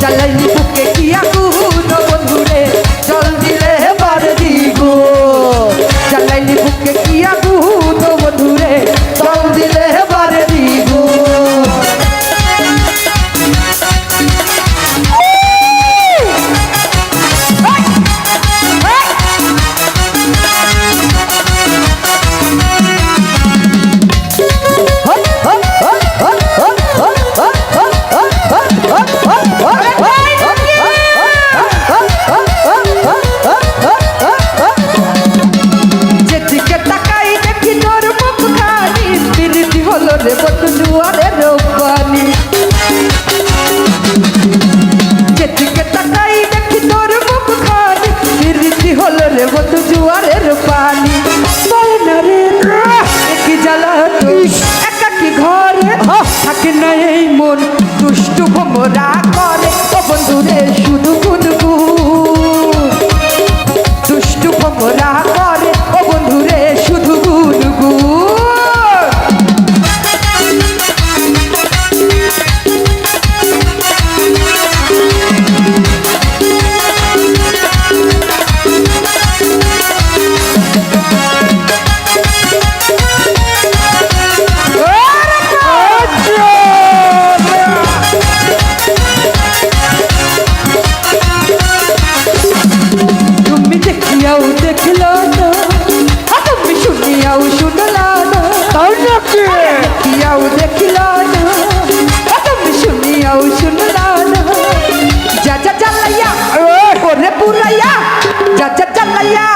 জ্বালাইনি বুকে কি আগুন কেউ শুনল না কেউ দেখল না তুমি শুনিয়াও শুনল না যা যা চালাইয়া ওরে পুরাইয়া যা যা চালাইয়া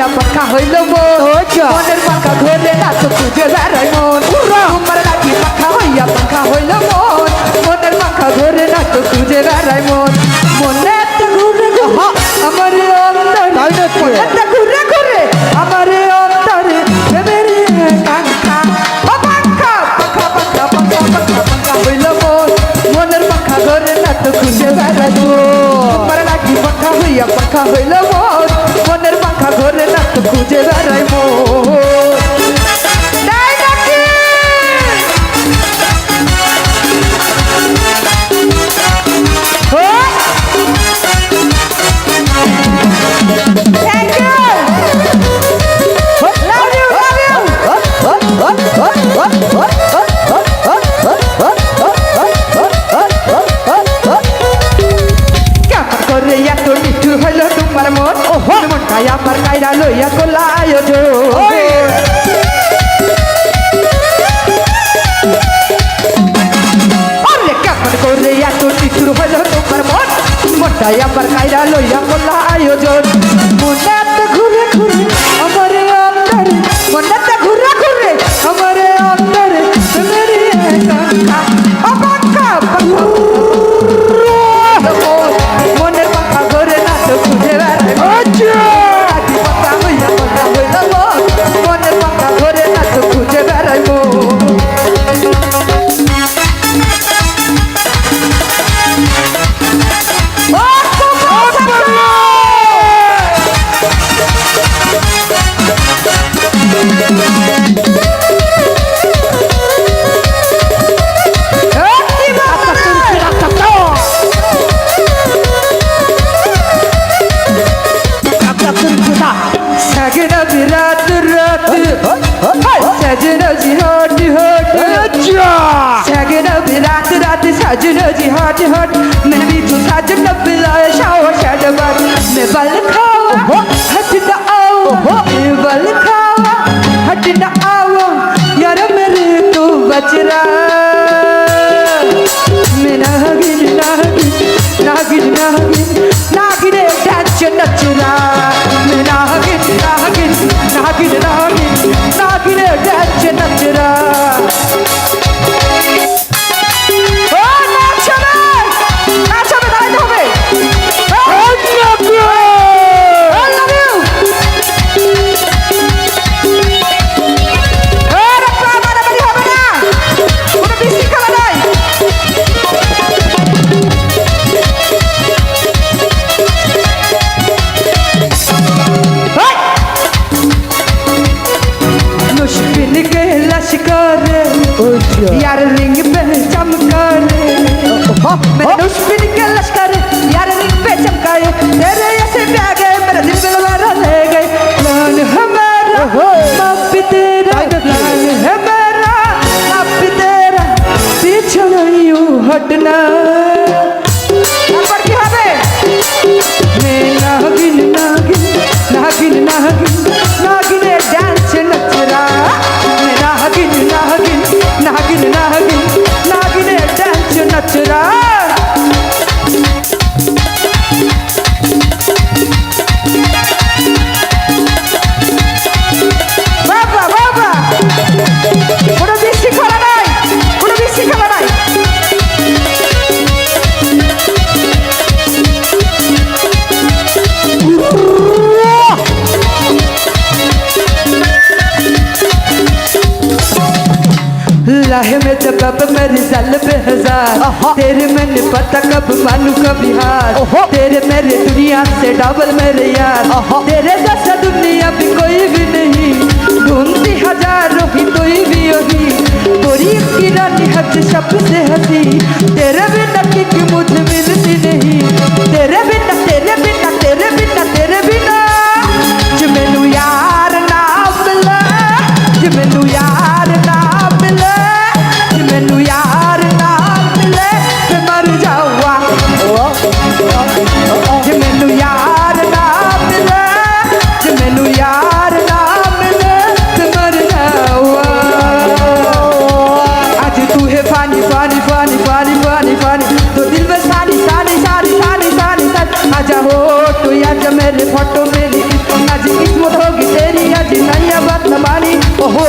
দিয়া পাখা হইল মনের পাখা ধরে না তো খুঁজে বেড়াই মন। তোমার লাগি পাখা হইয়া পাখা হইল মন। মনের পাখা ধরে না তো খুঁজে বেড়াই মন। মনে ঘুরে আমার অন্তর। ঘুরে ঘুরে। আমার অন্তরে পাখা। পাখা পাখা পাখা পাখা পাখা পাখা হইল মন। মনের পাখা ধরে না তো খুঁজে বেড়াই মন। আমার লাগি পাখা মাথা ঘরে না খুঁজে বেড়াই মোর আয়োজন। মনেতে जी हट हट मैं भी तो सजना बिलाए शाओ शडबर मैं बल खावा हट न आओ। मैं बल खावा हट न आओ। यार मेरे तो बचरा मैं नागिन नागिन नागिन नागिन। नागिन डांस नचरा मैं नागिन नागिन नागिन नागिन। नागिन डांस नचरा लाहे में अब मेरी जल बेहजार तेरे मैंने पता कब मानू कभी हार। तेरे मेरे दुनिया से डबल मेरे यार। तेरे जैसा दुनिया भी कोई भी नहीं। ढूंढती हज़ारों ही कोई भी वही। तोरी की रानी हद सबसे हँसी। तेरे बिना किक मुझे मिलती नहीं। तेरे बिना तेरे बिना फ़ोटो मेरी इतना जी तो किस्मत होगी तेरी आज नया बात न मानी ओहो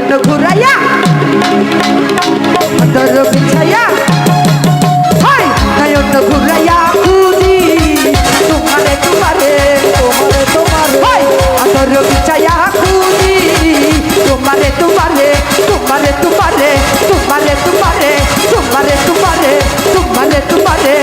জন্য ঘুরাইয়া অন্তর বিছাইয়া হয় তাই অন্য ঘুরাইয়া বুঝি তোমারে তোমারে তোমারে তোমার হয় অন্তর বিছাইয়া বুঝি তোমারে তোমারে তোমারে তোমারে তোমারে তোমারে তোমারে তোমারে তোমারে তোমারে